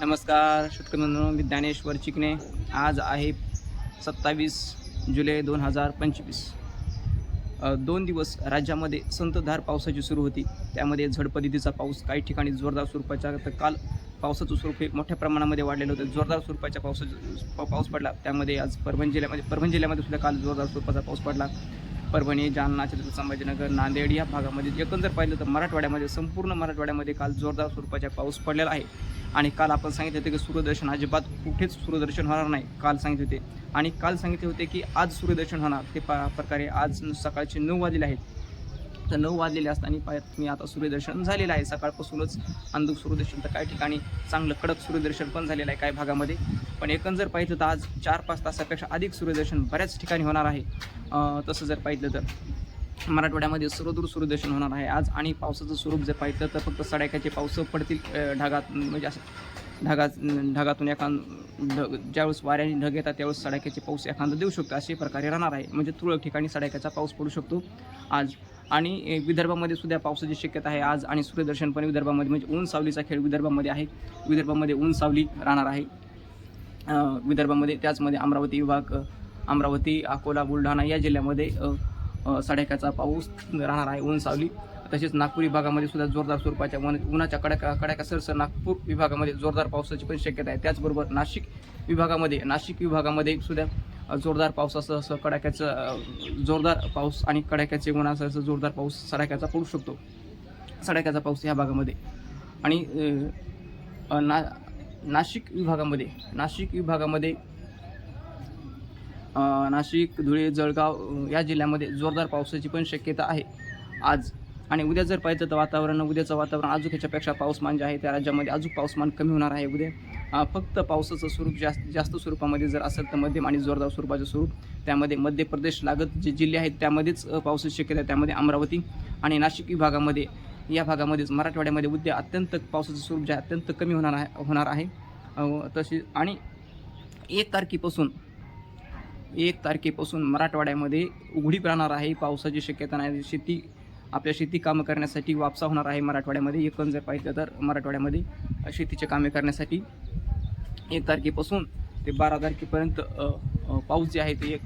नमस्कार शेतकरी मित्रांनो मी ज्ञानेश्वर चिकणे आज आहे सत्तावीस जुलै दोन हजार पंचवीस. दोन दिवस राज्यामध्ये संततधार पावसाची सुरू होती. त्यामध्ये झड पद्धतीचा पाऊस काही ठिकाणी जोरदार स्वरूपाचा तर काल पावसाचं स्वरूप हे मोठ्या प्रमाणामध्ये वाढलेलं होतं. जोरदार स्वरूपाच्या पावसाचा पाऊस पडला. त्यामध्ये आज परभणी जिल्ह्यामध्ये परभणी जिल्ह्यामध्ये सुद्धा काल जोरदार स्वरूपाचा पाऊस पडला. परभणी जालना छत्रपती संभाजीनगर नांदेड या भागामध्ये एकंदर पाहिलं तर मराठवाड्यामध्ये संपूर्ण मराठवाड्यामध्ये काल जोरदार स्वरूपाचा पाऊस पडलेला आहे. आणि काल आपण सांगितले होते की सूर्यदर्शन अजिबात कुठेच सूर्यदर्शन होणार नाही काल सांगितले होते. आणि काल सांगितले होते की आज सूर्यदर्शन होणार ते पा प्रकारे आज सकाळचे नऊ वाजलेले आहेत. तर नऊ वाजलेले असताना पाहत मी आता सूर्यदर्शन झालेलं आहे. सकाळपासूनच अंधुक सूर्यदर्शन तर काही ठिकाणी चांगलं कडक सूर्यदर्शन पण झालेलं आहे काही भागामध्ये. पण एकंदर पाहिलं तर आज चार पाच तासापेक्षा अधिक सूर्यदर्शन बऱ्याच ठिकाणी होणार आहे. तसं जर पाहिलं तर. मराठवाड्यामध्ये सर्वदूर सूर्यदर्शन होणार आहे आज आणि पावसाचं स्वरूप जर पाहिलं तर फक्त सडाक्याचे पावसं पडतील ढागात ढगात म्हणजे असं ढगात ढगातून एखाद ढग ज्यावेळेस वाऱ्याने ढग येतात त्यावेळेस सडाक्याचे पाऊस एखादा देऊ शकतो अशा प्रकारे राहणार आहे. म्हणजे तुरळक ठिकाणी सडाक्याचा पाऊस पडू शकतो आज. आणि विदर्भामध्ये सुद्धा पावसाची शक्यता आहे आज आणि सूर्यदर्शन पण विदर्भामध्ये म्हणजे ऊन सावलीचा खेळ विदर्भामध्ये आहे. विदर्भामध्ये ऊन सावली राहणार आहे. विदर्भामध्ये त्याचमध्ये अमरावती विभाग अमरावती अकोला बुलढाणा या जिल्ह्यामध्ये अ, सडाक्याचा पाऊस राहणार आहे ऊन सावली. तसेच नागपूर विभागामध्ये सुद्धा जोरदार स्वरूपाच्या उन्हाच्या कडाका कडाका सरसर नागपूर विभागामध्ये जोरदार पावसाची पण शक्यता आहे. त्याचबरोबर नाशिक विभागामध्ये नाशिक विभागामध्ये सुद्धा जोरदार पावसासह असं कडाक्याचं जोरदार पाऊस आणि कडाक्याचे उन्हासह असं जोरदार पाऊस सडाक्याचा पडू शकतो. सडाक्याचा पाऊस ह्या भागामध्ये. आणि ना नाशिक विभागामध्ये नाशिक विभागामध्ये नाशिक धुळे जळगाव या जिल्ह्यामध्ये जोरदार पावसाची पण शक्यता आहे. आज आणि उद्या जर पाहिजे तर वातावरण उद्याचं वातावरण अजून ह्याच्यापेक्षा पाऊसमान जे आहे त्या राज्यामध्ये अजून पाऊसमान कमी होणार आहे उद्या. फक्त पावसाचं स्वरूप जास्त जास्त स्वरूपामध्ये जर असेल तर मध्यम आणि जोरदार स्वरूपाचं स्वरूप त्यामध्ये मध्य प्रदेश लागत जे जिल्हे आहेत त्यामध्येच पावसाची शक्यता आहे त्यामध्ये अमरावती आणि नाशिक विभागामध्ये या भागामध्येच मराठवाड्यामध्ये उद्या अत्यंत पावसाचं स्वरूप जे अत्यंत कमी होणार आहे होणार आहे. तशी आणि एक तारखेपासून एक तारखेपासून मराठवाड्यामध्ये उघडीप राहणार आहे. पावसाची शक्यता नाही. शेती आपल्या शेती कामं करण्यासाठी वापसा होणार आहे मराठवाड्यामध्ये. एकूण जर पाहिलं तर मराठवाड्यामध्ये शेतीचे कामे करण्यासाठी एक तारखेपासून ते बारा तारखेपर्यंत पाऊस जे आहे ते एक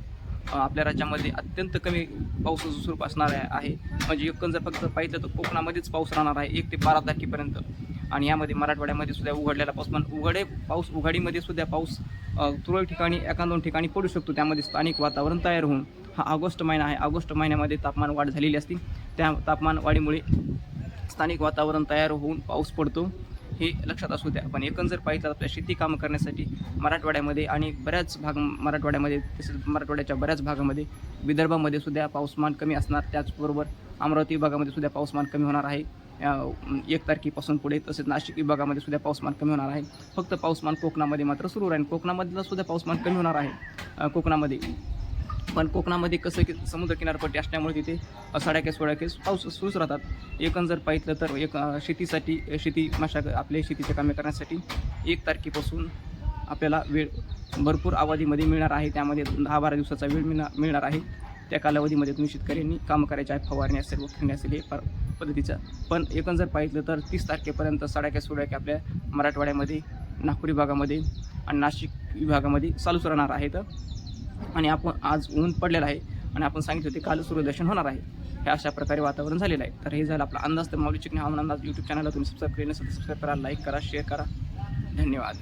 आपल्या राज्यामध्ये अत्यंत कमी पावसाचं स्वरूप असणार आहे. म्हणजे एकूण जर फक्त पाहिलं तर कोकणामध्येच पाऊस राहणार आहे एक ते बारा तारखेपर्यंत. आणि यामध्ये मराठवाड्यामध्ये सुद्धा उघडलेला पाऊस पण उघडे पाऊस उघाडीमध्ये सुद्धा पाऊस तुरळक ठिकाणी एका दोन ठिकाणी पडू शकतो. त्यामध्ये स्थानिक वातावरण तयार होऊन हा ऑगस्ट महिना आहे. ऑगस्ट महिन्यामध्ये तापमान वाढ झालेली असते. त्या तापमान वाढीमुळे स्थानिक वातावरण तयार होऊन पाऊस पडतो. हे लक्षात असू द्या. पण एकंदर पाहिजे तर आपल्या शेती कामं करण्यासाठी मराठवाड्यामध्ये आणि बऱ्याच भाग मराठवाड्यामध्ये तसेच मराठवाड्याच्या बऱ्याच भागामध्ये विदर्भामध्ये सुद्धा पाऊसमान कमी असणार. त्याचबरोबर अमरावती विभागामध्ये सुद्धा पाऊसमान कमी होणार आहे. एक तारखेपासून पुढे तसेच नाशिक विभागामध्ये सुद्धा पाऊसमान कमी होणार आहे. फक्त पाऊसमान कोकणामध्ये मात्र सुरू राहील. कोकणामधलं सुद्धा पाऊसमान कमी होणार आहे. कोकणामध्ये. पण कोकणामध्ये कसं की समुद्र किनारपट्टी असल्यामुळे तिथे सडाके सोडाके पाऊस सुरूच राहतात. एकूण जर पाहिलं तर एक शेतीसाठी शेती मशाग आपले शेतीचे कामे करण्यासाठी एक तारखेपासून आपल्याला वेळ भरपूर अवधीमध्ये मिळणार आहे. त्यामध्ये दहा बारा दिवसाचा वेळ मिळणार मिळणार आहे. त्या कालावधीमध्ये तुम्ही शेतकऱ्यांनी काम करायचे आहे फवारणी असेल वखरणी असेल हे पर पद्धतीचं. पण एकूण जर पाहिलं तर तीस तारखेपर्यंत सडाक्या सोडाक्या आपल्या मराठवाड्यामध्ये नागपूर विभागामध्ये आणि नाशिक विभागामध्ये चालूच राहणार आहेत आणि आपण आज ऊन पडलेलं आहे आणि आपण सांगितलं होते काल सूर्यदर्शन होणार आहे. हे अशा प्रकारे वातावरण झालेलं आहे. तर हे झालं आपला अंदाज. तर माऊली चिकणे हवामान अंदाज यूट्यूब चॅनलला तुम्ही सबस्क्राईब केलं नसेल सबस्क्राईब करा लाईक करा शेअर करा. धन्यवाद.